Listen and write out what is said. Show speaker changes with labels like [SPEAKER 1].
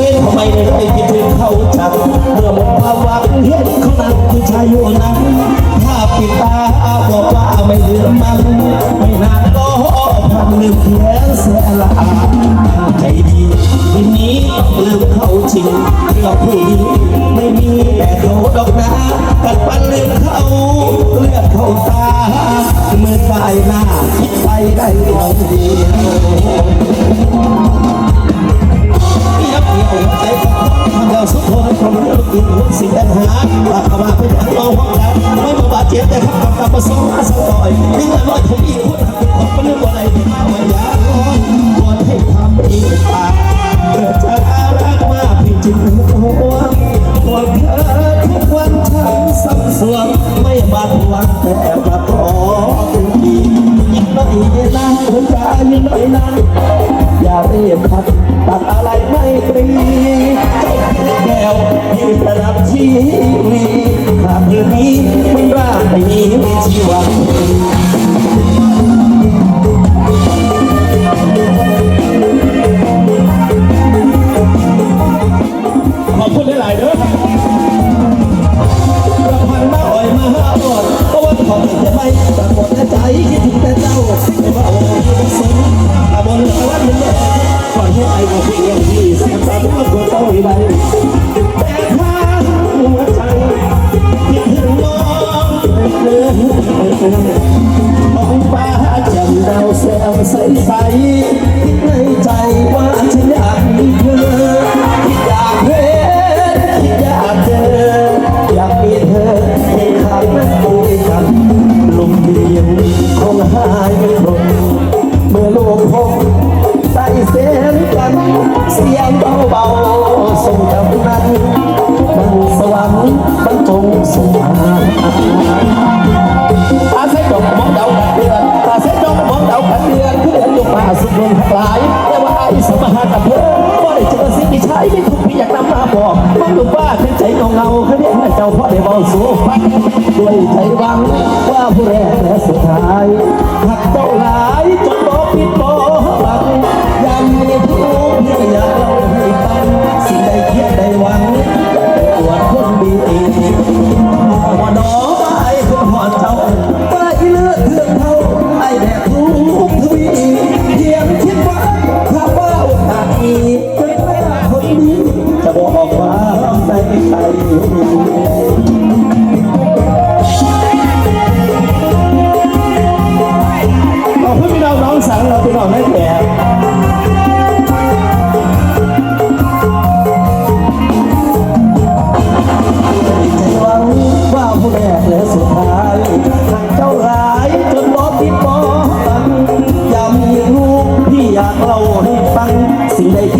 [SPEAKER 1] เห็นทำไมได้ได้คิดถึงเขาจังเมื่อหมดความหวังเห็นเขานั่งคือชายอยู่นั้นถ้าปิดตาบอกว่าไม่ลืมมันไม่นานก็พันลืมเพียงเสียละอาใจดีทีนี้ต้องลืมเขาจริงกับผู้ดีไม่มีแต่โดดอกนะกัดปันลืมเขาเลือดเขาตาเมื่อฝ่ายหน้าคิดไปได้หน่อยเดียว เจ็บแต่ขับกับกับมาส่งมาสักหน่อยนี่ละน้อยของอีกคนหักเป็นเป็นเรื่องอะไรมาไว้ยาร้อนวอนให้ทำอีกปากเกิดจากอารักมาพี่จึงห่วงห่วงเธอทุกวันฉันสับสนไม่บาดหวังแต่ประกอบเป็นอีกยิ่งน้อยนะหัวใจยิ่งน้อยนะอย่าเรียกพัดตัดอะไรไม่ตรีแก้วยืนระดับชีวีขาดเธอนี้ ขอบคุณหลายๆเด้อประพันธ์มาอ่อยมาห้าบอเพราะว่าของจะไม่ปรากฏใจคิดถึงแต่เจ้าไม่ว่าโอ้ยเป็นสนอาบนละวันเป็นแม่ก่อนให้ไอ้ก็เพียงที่เสียงตาเป็นคนต้องไเลือนท้องฟ้าแจ่มดาวแซวใสใสคิดในใจว่าฉันอยากมีเธออยากเห็นอยากเจออยากมีเธอให้ข้างนั้นคุยกันลมเดียวคงหายไม่ลงเมื่อโลกพบใส่เสียงกันเสียงเบาๆส่งจากนั้นมันสวรรค์บรรจงสงมา หลายแต่ว่าไอ้สมหากับเธอก็ได้เจอสิ่งที่ใช้ไม่ถูกพี่อยากนำมาบอกมันดูว่าเป็นใจเงาเงาเขาเรียกเจ้าพ่อได้เบาสูฟังด้วยใจหวังว่าผู้แรกและสุดท้ายหักเจ้าหลายจนบอกผิดบอก สิ่งใดคิด